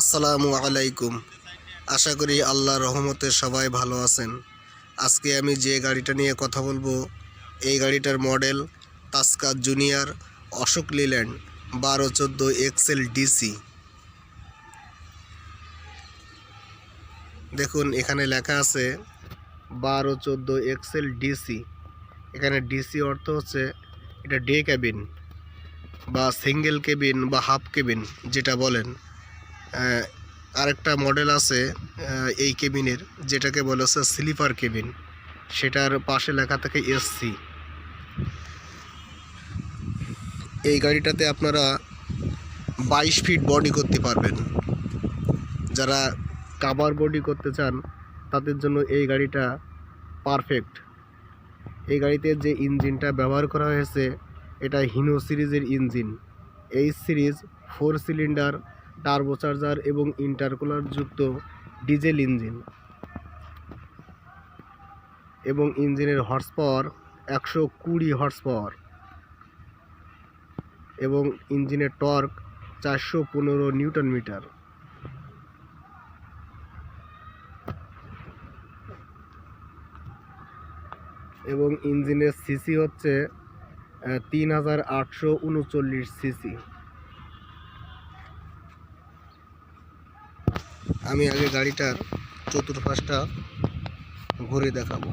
আসসালামু আলাইকুম। আশা করি আল্লাহ রহমতে সবাই ভালো আছেন। আজকে আমি যে গাড়িটা নিয়ে কথা বলব, এই গাড়িটার মডেল তাস্কা জুনিয়র অশোক লিল্যান্ড বারো চোদ্দ এক্সেল ডিসি। দেখুন, এখানে লেখা আছে বারো চোদ্দ এক্সেল ডিসি। এখানে ডিসি অর্থ হচ্ছে এটা ডে ক্যাবিন বা সিঙ্গেল কেবিন বা হাফ কেবিন যেটা বলেন। আরেকটা মডেল আছে এই কেবিনের যেটাকে বলে হচ্ছে স্লিপার কেবিন সেটার পাশে লেখা থাকে এসসি এই গাড়িটাতে আপনারা বাইশ ফিট বডি করতে পারবেন। যারা কাভার বডি করতে চান, তাদের জন্য এই গাড়িটা পারফেক্ট এই গাড়িতে যে ইঞ্জিনটা ব্যবহার করা হয়েছে, এটা হিনো সিরিজের ইঞ্জিন। এই সিরিজ ফোর সিলিন্ডার টার্বোচার্জার এবং ইন্টারকুলার যুক্ত ডিজেল ইঞ্জিন এবং ইঞ্জিনের হর্স পাওয়ার একশো কুড়ি হর্স পাওয়ার এবং ইঞ্জিনের টর্ক চারশো পনেরো নিউটন মিটার। এবং ইঞ্জিনের সিসি হচ্ছে তিন হাজার আটশো উনচল্লিশ সিসি। আমি আগে গাড়িটার চতুর্পাশটা ঘুরে দেখাবো।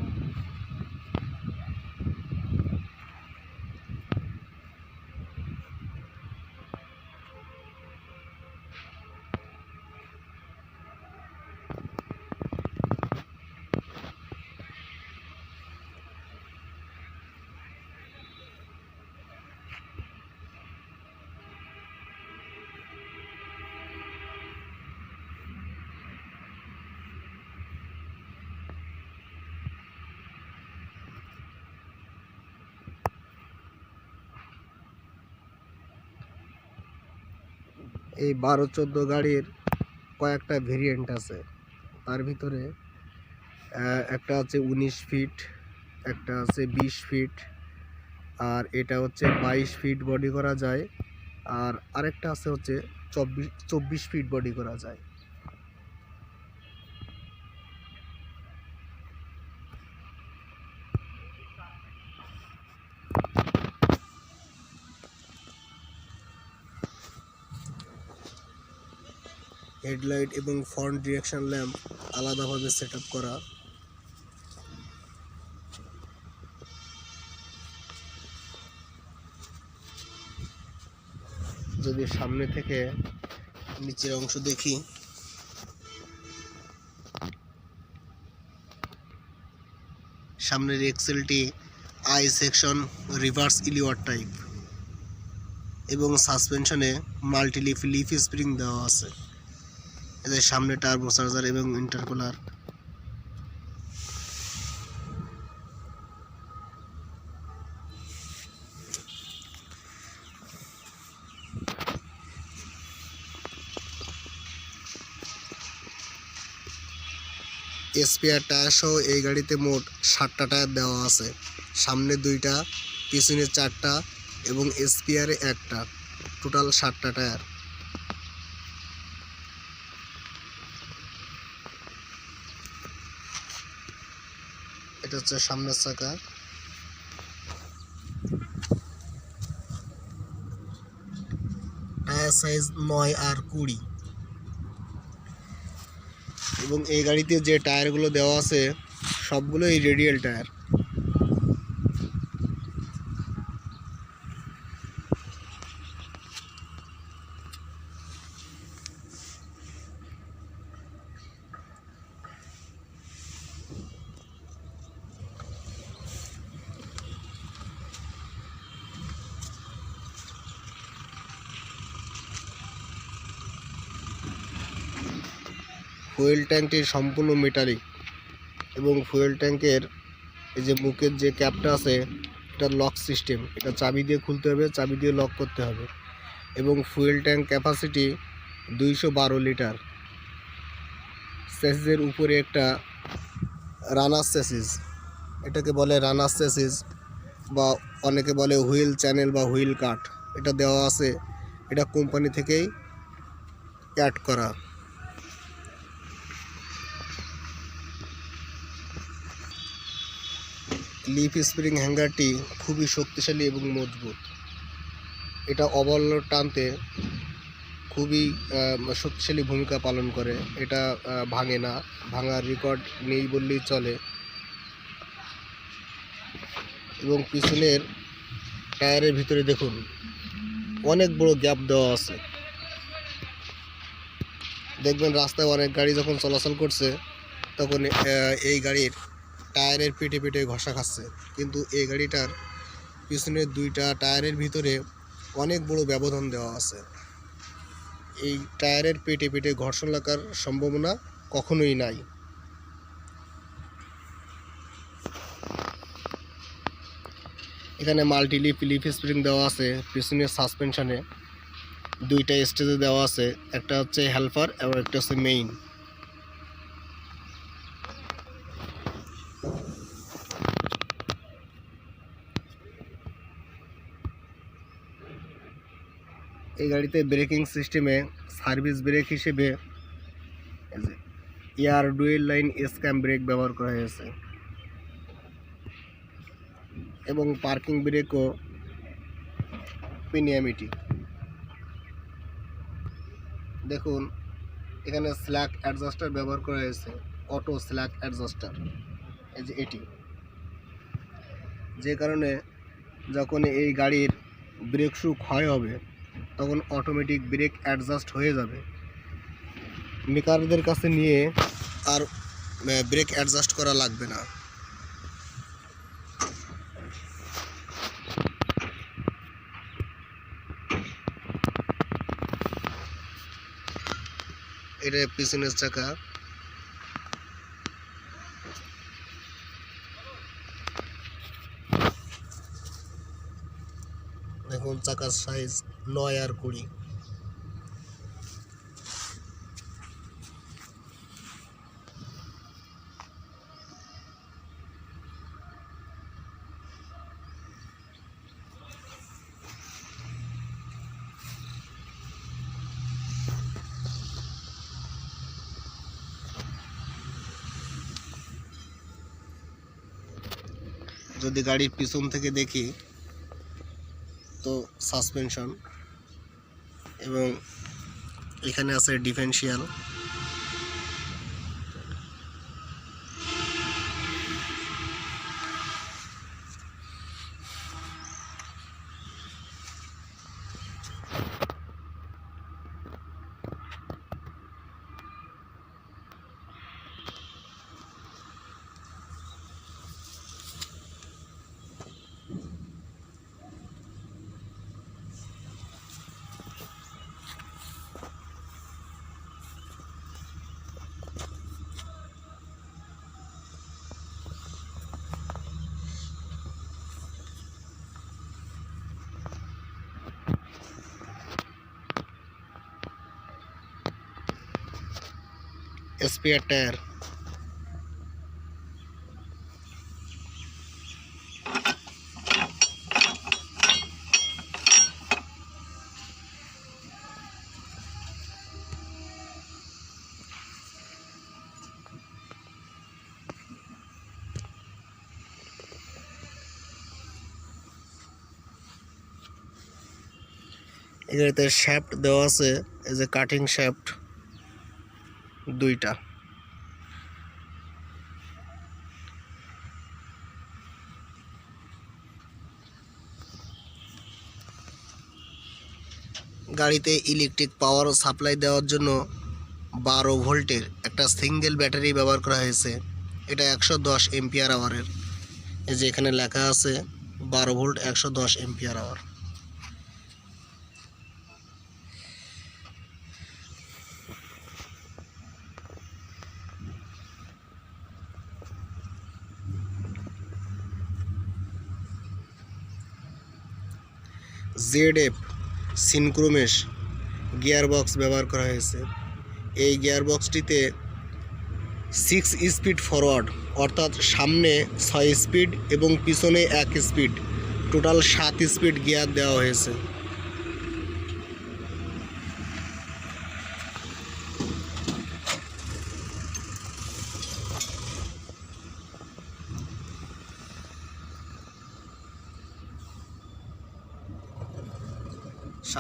এই বারো চোদ্দ গাড়ির কয়েকটা ভেরিয়েন্ট আছে। তার ভিতরে একটা আছে উনিশ ফিট একটা আছে বিশ ফিট আর এটা হচ্ছে বাইশ ফিট বডি করা যায়, আর আরেকটা আছে হচ্ছে চব্বিশ চব্বিশ ফিট বডি করা যায়। হেডলাইট এবং ফ্রন্ট ডিরেকশন ল্যাম্প আলাদাভাবে সেট করা। যদি সামনে থেকে নিচের অংশ দেখি। সামনের এক্সেলটি আই সেকশন রিভার্স ইলিওয়ার টাইপ এবং সাসপেনশনে মাল্টিলিফ লিফ স্প্রিং দেওয়া আছে। এদের সামনে টার্বো চার্জার এবং ইন্টারকুলার। স্পেয়ার টায়ার সহ এই গাড়িতে মোট ষাটটা টায়ার দেওয়া আছে। সামনে দুইটা, পিছনে চারটা এবং স্পেয়ারে একটা। টোটাল ষাটটা টায়ার। এটা হচ্ছে সামনের চাকা। টায়ার সাইজ নয় আর কুড়ি। এবং এই গাড়িতে যে টায়ারগুলো দেওয়া আছে, সবগুলোই রেডিয়াল টায়ার। ফুয়েল ট্যাঙ্কটি সম্পূর্ণ মেটালিক এবং ফুয়েল ট্যাঙ্কের এই যে মুখের যে ক্যাপটা আছে, এটা লক সিস্টেম এটা চাবি দিয়ে খুলতে হবে, চাবি দিয়ে লক করতে হবে এবং ফুয়েল ট্যাঙ্ক ক্যাপাসিটি দুইশো বারো লিটার। স্যাসিসের উপরে একটা রানার স্যাসিস এটাকে বলে রানার স্যাসিস বা অনেকে বলে হুইল চ্যানেল বা হুইল কাট এটা দেওয়া আছে, এটা কোম্পানি থেকেই অ্যাড করা। লিফ স্প্রিং হ্যাঙ্গারটি খুবই শক্তিশালী এবং মজবুত। এটা অবল টানতে খুবই শক্তিশালী ভূমিকা পালন করে। এটা ভাঙে না, ভাঙার রেকর্ড নেই বললেই চলে। এবং পিছনের টায়ারের ভিতরে দেখুন, অনেক বড় গ্যাপ দেওয়া আছে। দেখবেন রাস্তায় অনেক গাড়ি যখন চলাচল করছে, তখন এই গাড়ির টায়ারের পেটে পেটে ঘষা খাচ্ছে। কিন্তু এই গাড়িটার পিছনের দুইটা টায়ারের ভিতরে অনেক বড় ব্যবধান দেওয়া আছে। এই টায়ারের পেটে পেটে ঘর্ষণ লাগার সম্ভাবনা কখনোই নাই। এখানে মাল্টি লিপ লিপ স্প্রিং দেওয়া আছে পিছনের সাসপেনশনে। দুইটা স্টেজে দেওয়া আছে, একটা হচ্ছে হেল্পার এবং একটা হচ্ছে মেইন। এই গাড়িতে ব্রেকিং সিস্টেমে সার্ভিস ব্রেক হিসেবে air dual line S cam brake ব্যবহার করা হয়েছে। এবং পার্কিং ব্রেকও পিনিয়ামিটি দেখুন, এখানে স্ল্যাক অ্যাডজাস্টার ব্যবহার করা হয়েছে অটো স্ল্যাক অ্যাডজাস্টার এই যে এটি। যে কারণে যখন এই গাড়ির ব্রেক শু ক্ষয় হবে তখন অটোমেটিক ব্রেক অ্যাডজাস্ট হয়ে যাবে। মেকারদের কাছে নিয়ে আর ব্রেক অ্যাডজাস্ট করা লাগবে না। এটা পিছনের চাকা দেখুন চাকার সাইজ নয় আর কুড়ি। যদি গাড়ির পিছন থেকে দেখি তো সাসপেনশন এবং এখানে আছে ডিফেন্সিয়াল। Spare tyre. এগুলোতে শ্যাফট দেওয়া আছে এই যে কাটিং শ্যাফট দুইটা। গাড়িতে ইলেকট্রিক পাওয়ার সাপ্লাই দেওয়ার জন্য বারো ভোল্টের একটা সিঙ্গেল ব্যাটারি ব্যবহার করা হয়েছে। এটা একশো দশ এমপিআর আওয়ারের এই যে এখানে লেখা আছে, বারো ভোল্ট একশো দশ ampere hour Z F synchromesh gearbox ব্যবহার করা হয়েছে। এই গিয়ারবক্সটিতে সিক্স স্পিড ফরওয়ার্ড অর্থাৎ সামনে ছয় স্পিড এবং পিছনে এক স্পিড টোটাল সাত স্পিড গিয়ার দেওয়া হয়েছে।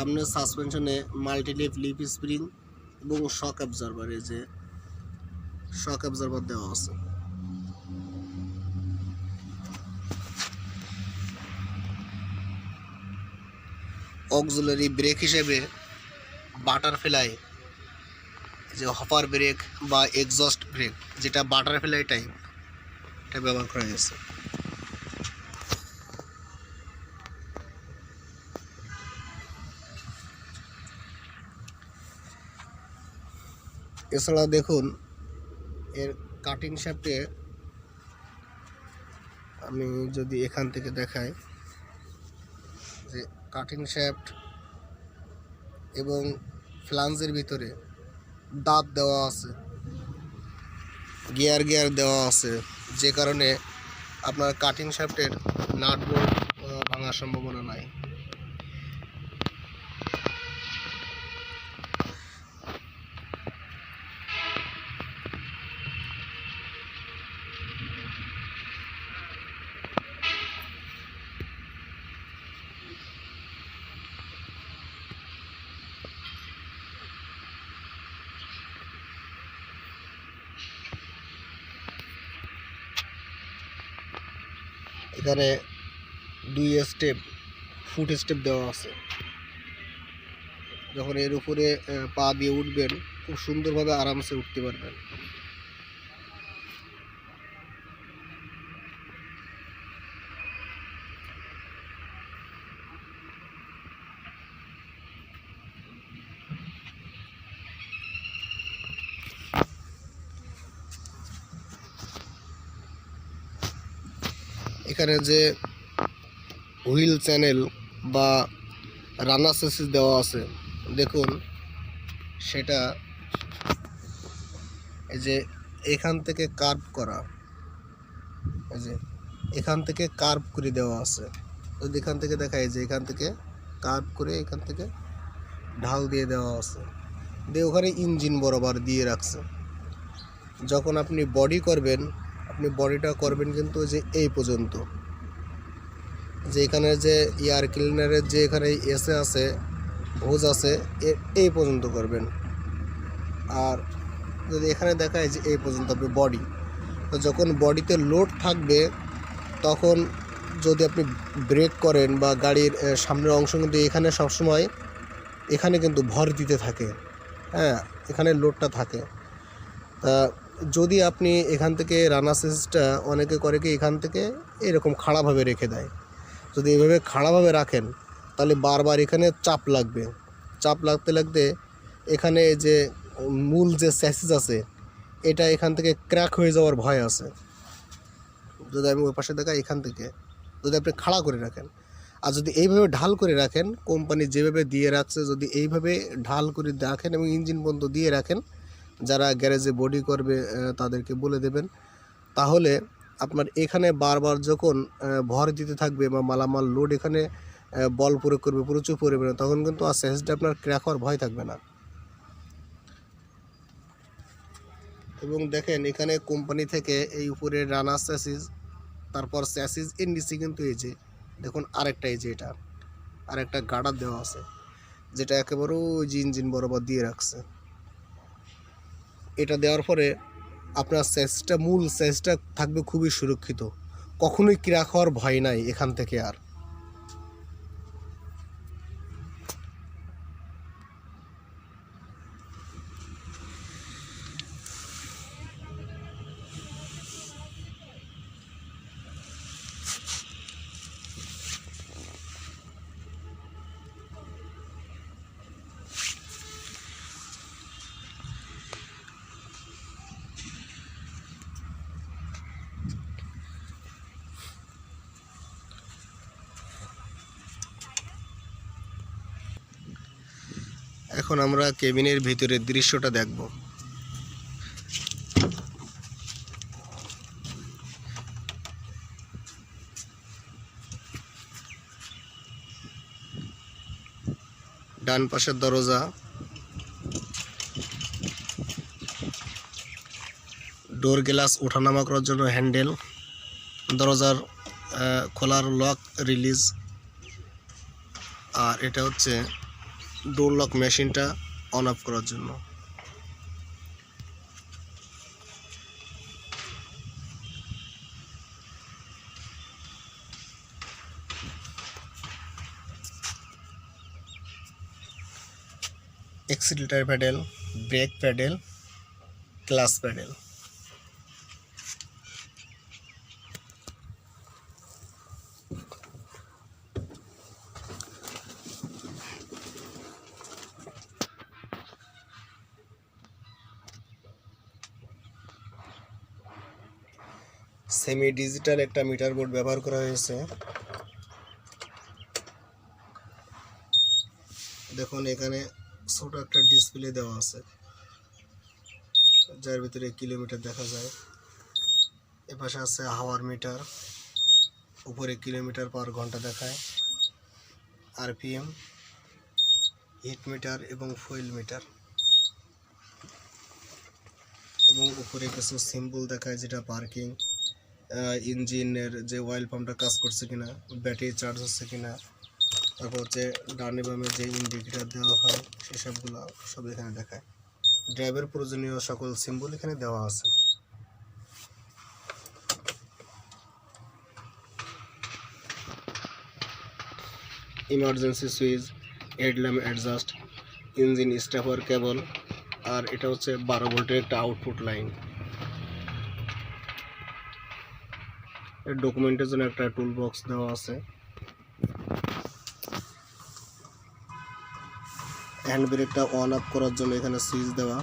সামনের সাসপেনশনে মাল্টি লিপ স্প্রিং এবং শক অ্যাবজর্ভার এই যে শক অ্যাবজর্ভার দেওয়া আছে। অক্সুলারি ব্রেক হিসেবে বাটারফ্লাই যে হপার ব্রেক বা এক্সস্ট ব্রেক যেটা বাটারফ্লাই টাইপ এটা ব্যবহার করা গেছে এছাড়া দেখুন, এর কাটিং শ্যাফটে আমি যদি এখান থেকে দেখাই যে কাটিং শ্যাফট এবং ফ্লান্সের ভিতরে দাঁত দেওয়া আছে গিয়ার গিয়ার দেওয়া আছে, যে কারণে আপনার কাটিং শ্যাফটের নাট বোল্ট ভাঙার সম্ভাবনা নাই। এখানে দুই স্টেপ ফুট স্টেপ দেওয়া আছে। যখন এর উপরে পা দিয়ে উঠবেন, খুব সুন্দরভাবে আরামসে উঠতে পারবেন। এখানে যে হুইল চ্যানেল বা রানার সেসিস দেওয়া আছে, দেখুন, সেটা এই যে এখান থেকে কার্ভ করা, এই যে এখান থেকে কার্ভ করে দেওয়া আছে। যদি এখান থেকে দেখায় যে এখান থেকে কার্ভ করে এখান থেকে ঢাল দিয়ে দেওয়া আছে। দিয়ে ওখানে ইঞ্জিন বরাবর দিয়ে রাখছে। যখন আপনি বডি করবেন আপনি বডিটা করবেন কিন্তু যে এই পর্যন্ত। যে এখানে যে এয়ার ক্লিনারের যে এখানে এসে আছে ভোজ আছে এই পর্যন্ত করবেন। আর যদি এখানে দেখায় যে এই পর্যন্ত আপনি বডি তো যখন বডিতে লোড থাকবে, তখন যদি আপনি ব্রেক করেন বা গাড়ির সামনের অংশ কিন্তু এখানে সবসময়, এখানে কিন্তু ভর দিতে থাকে। হ্যাঁ এখানে লোডটা থাকে। তা যদি আপনি এখান থেকে রানার সেসটা অনেকে করে কি এখান থেকে এরকম খাড়াভাবে রেখে দেয়? যদি এভাবে খাড়াভাবে রাখেন, তাহলে বারবার এখানে চাপ লাগবে। চাপ লাগতে লাগতে এখানে যে মূল যে স্যাসিস আছে, এটা এখান থেকে ক্র্যাক হয়ে যাওয়ার ভয় আছে। যদি আমি ওই পাশে দেখাই এখান থেকে, যদি আপনি খাড়া করে রাখেন। আর যদি এইভাবে ঢাল করে রাখেন, কোম্পানি যেভাবে দিয়ে রাখছে, যদি এইভাবে ঢাল করে রাখেন এবং ইঞ্জিন বন্ধ দিয়ে রাখেন যারা গ্যারেজে বডি করবে তাদেরকে বলে দেবেন। তাহলে আপনার এখানে বারবার যখন ভর দিতে থাকবে বা মালামাল লোড এখানে বল প্রয়োগ করবে, প্রচুর পরিমাণে, তখন কিন্তু আর স্যাসিসটা আপনার ক্র্যাক হওয়ার ভয় থাকবে না। এবং দেখেন, এখানে কোম্পানি থেকে এই উপরে রানার স্যাসিস তারপর স্যাসিস এর কিন্তু এই যে, দেখুন আরেকটা এই যে এটা, আরেকটা গার্ডার দেওয়া আছে, যেটা একেবারে ওই ইঞ্জিন বরাবর দিয়ে রাখছে। এটা দেওয়ার পরে আপনার সাইজটা মূল স্যাসটা থাকবে খুবই সুরক্ষিত। কখনোই ক্র্যাক হওয়ার ভয় নাই এখান থেকে আর। এখন আমরা কেবিনের ভিতরের দৃশ্যটা দেখব। ডান পাশের দরজা। ডোর গ্লাস ওঠানামা করার জন্য হ্যান্ডেল। দরজার খোলার লক রিলিজ। আর এটা হচ্ছে ডোর লক মেশিনটা অন অফ করার জন্য। Accelerator pedal brake pedal clutch pedal semi digital একটা মিটার বোর্ড ব্যবহার করা হয়েছে। দেখুন, এখানে ছোট একটা ডিসপ্লে দেওয়া আছে, যার ভিতরে কিলোমিটার দেখা যায়। এপাশে আছে হাওয়ার মিটার উপরে কিলোমিটার পার ঘণ্টা দেখায়। আরপিএম হিট মিটার এবং ফুয়েল মিটার এবং উপরে কিছু সিম্বল দেখায়, যেটা পার্কিং ইঞ্জিনের যে অয়েল পাম্পটা কাজ করছে কিনা ব্যাটারি চার্জ হচ্ছে কিনা, তারপর হচ্ছে ডানে বামে যে ইন্ডিকেটার দেওয়া হয় সেসবগুলো সব এখানে দেখায়। ড্রাইভের প্রয়োজনীয় সকল সিম্বল এখানে দেওয়া আছে। Emergency switch headlamp adjust engine stopper cable আর এটা হচ্ছে বারো ভোল্টের একটা আউটপুট লাইন এর ডকুমেন্টের জন্য একটা টুল বক্স দেওয়া আছে। হ্যান্ড ব্রেকটা অন অফ করার জন্য এখানে সুইচ দেওয়া।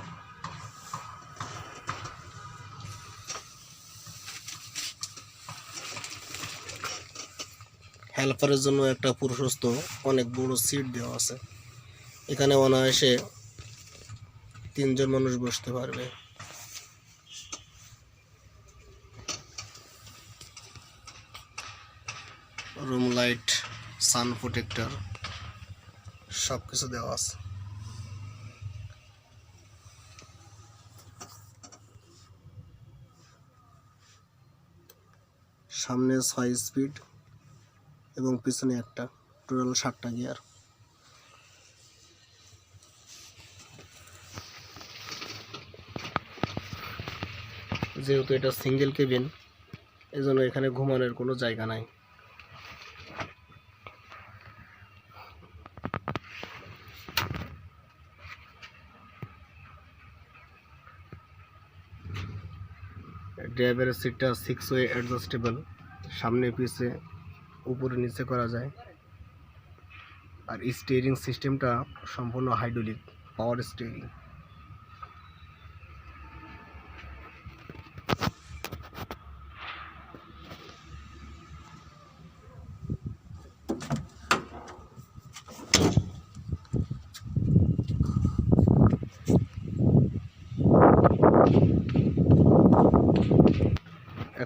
হেল্পারের জন্য একটা প্রশস্ত অনেক বড় সিট দেওয়া আছে। এখানে অনায়াসে তিনজন মানুষ বসতে পারবে। সান প্রোটেক্টর সব কিছু দেওয়া আছে। সামনে ছয় স্পিড এবং পিছনে একটা টোটাল সাতটা গিয়ার যেহেতু এটা সিঙ্গেল কেবিন এজন্য এখানে ঘুমানোর কোনো জায়গা নাই। ড্রাইভারের সিটটা সিক্স ওয়ে অ্যাডজাস্টেবল সামনে পিছে, উপরে নিচে করা যায়। আর স্টিয়ারিং সিস্টেমটা সম্পূর্ণ হাইড্রোলিক পাওয়ার স্টিয়ারিং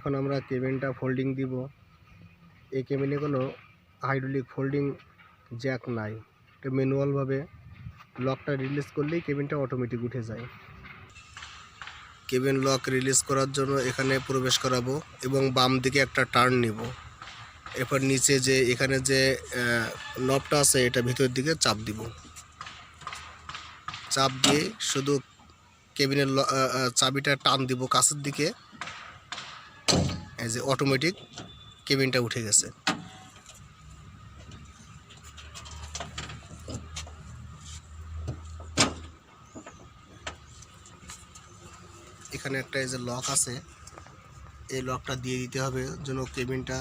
এখন আমরা কেবিনটা ফোল্ডিং দিব। এই কেবিনে কোনো হাইড্রোলিক ফোল্ডিং জ্যাক নাই। এটা ম্যানুয়ালভাবে লকটা রিলিজ করলেই কেবিনটা অটোমেটিক উঠে যায়। কেবিন লক রিলিজ করার জন্য এখানে প্রবেশ করাবো এবং বাম দিকে একটা টার্ন নিব। এরপর নিচে যে, এখানে যে নবটা আছে, এটা ভিতর দিকে চাপ দিব। চাপ দিয়ে শুধু কেবিনের চাবিটা টান দিব কাছের দিকে। এই যে অটোমেটিক কেবিনটা উঠে গেছে। এখানে একটা এই যে লক আছে, এই লকটা দিয়ে দিতে হবে যেন কেবিনটা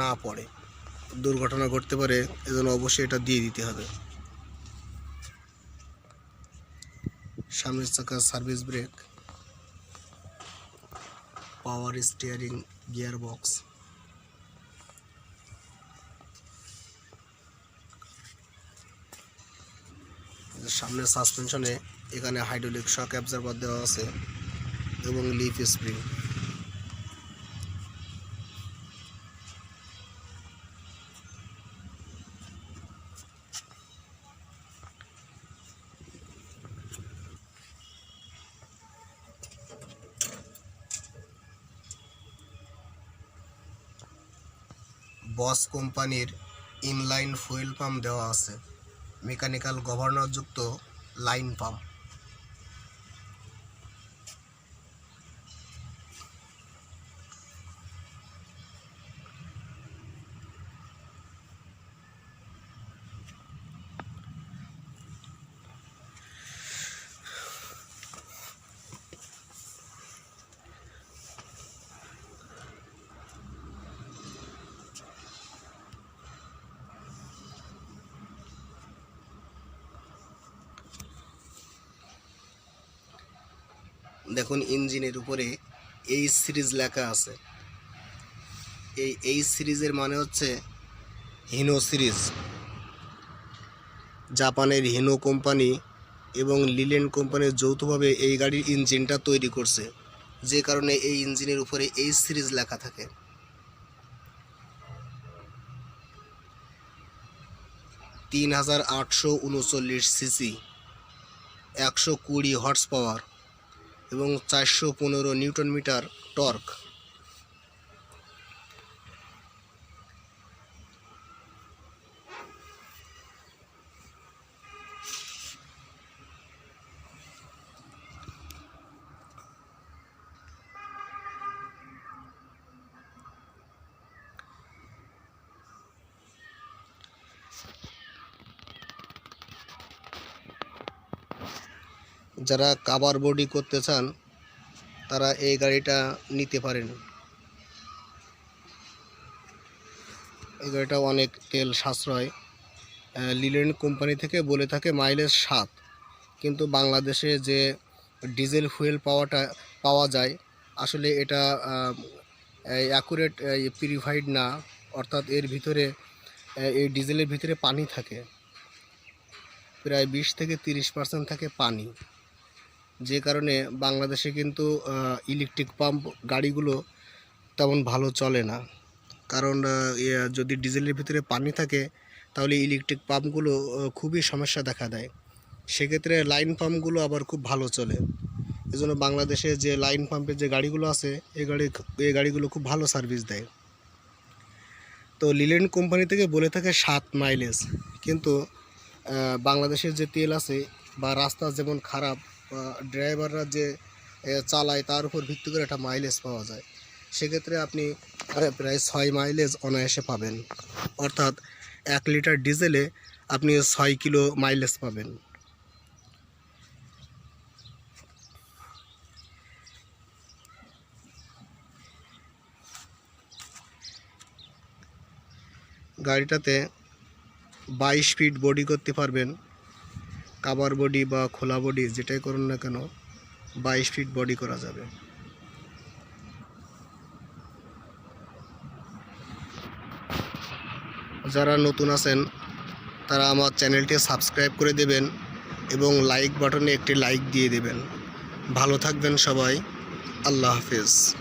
না পড়ে। দুর্ঘটনা ঘটতে পারে, এজন্য অবশ্যই এটা দিয়ে দিতে হবে। সামনের চাকা service brake power steering gear box সামনের সাসপেনশনে এখানে হাইড্রোলিক শক অ্যাবজার্ভার দেওয়া আছে এবং লিফ স্প্রিং বস কোম্পানির ইনলাইন ফুয়েল পাম্প দেওয়া আছে। মেকানিক্যাল গভর্নরযুক্ত লাইন পাম্প। দেখুন, ইঞ্জিনের উপরে এই সিরিজ লেখা আছে। এই এই সিরিজের মানে হচ্ছে হিনো সিরিজ। জাপানের হিনো কোম্পানি এবং লিলেন কোম্পানির যৌথভাবে এই গাড়ির ইঞ্জিনটা তৈরি করছে। যে কারণে এই ইঞ্জিনের উপরে এই সিরিজ লেখা থাকে। তিন হাজার আটশো উনচল্লিশ সিসি, একশো কুড়ি হর্স পাওয়ার। এবং চারশো পনেরো নিউটন মিটার টর্ক। যারা কাবার বডি করতে চান, তারা এই গাড়িটা নিতে পারেন। এই গাড়িটা অনেক তেল সাশ্রয়। লিলেন কোম্পানি থেকে বলে থাকে মাইলেজ সাত। কিন্তু বাংলাদেশে যে ডিজেল ফুয়েল পাওয়াটা, পাওয়া যায়, আসলে এটা অ্যাকুরেট পিউরিফাইড না। অর্থাৎ এর ভিতরে এই ডিজেলের ভিতরে পানি থাকে। প্রায় বিশ থেকে তিরিশ পার্সেন্ট থাকে পানি। যে কারণে বাংলাদেশে কিন্তু ইলেকট্রিক পাম্প গাড়িগুলো তেমন ভালো চলে না। কারণ যদি ডিজেলের ভিতরে পানি থাকে, তাহলে ইলেকট্রিক পাম্পগুলো খুবই সমস্যা দেখা দেয়। সেক্ষেত্রে লাইন পাম্পগুলো আবার খুব ভালো চলে। এজন্য বাংলাদেশে যে লাইন পাম্পের যে গাড়িগুলো আছে এই গাড়ি এই গাড়িগুলো খুব ভালো সার্ভিস দেয়। তো লিলেন কোম্পানি থেকে বলে থাকে সাত মাইলেজ কিন্তু বাংলাদেশের যে তেল আছে বা রাস্তা যেমন খারাপ ড্রাইভাররা যে চালায় তার উপর ভিত্তি করে একটা মাইলেজ পাওয়া যায়। সেক্ষেত্রে আপনি প্রায় ছয় মাইলেজ অনায়াসে পাবেন। অর্থাৎ এক লিটার ডিজেলে আপনি ছয় কিলো মাইলেজ পাবেন। গাড়িটাতে বাইশ ফিট বডি করতে পারবেন। কাবার বডি বা খোলা বডি যেটাই করুন না কেন, বাইশ ফিট বডি করা যাবে। যারা নতুন আছেন, তারা আমার চ্যানেলটি সাবস্ক্রাইব করে দেবেন এবং লাইক বাটনে একটি লাইক দিয়ে দেবেন। ভালো থাকবেন সবাই। আল্লাহ হাফেজ।